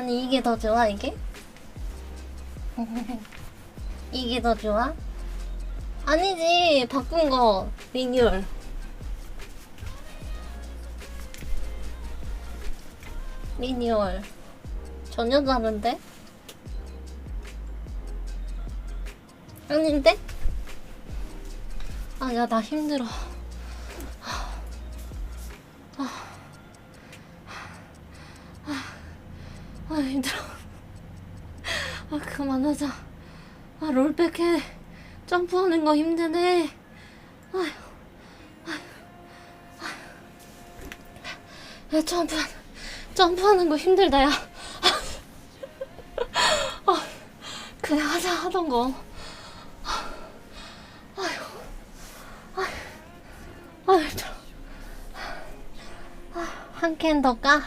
아니 이게 더 좋아 이게? 이게 더 좋아? 아니지 바꾼 거 리뉴얼 리뉴얼 전혀 다른데? 아닌데? 아 야 나 힘들어 아 힘들어. 아 그만하자. 아 롤백해. 점프하는 거 힘드네. 아휴 아휴. 야 점프 점프하는 거 힘들다 야. 아, 그냥 하자 하던 거. 아휴 아휴. 아휴 힘들어. 한 캔 더 까?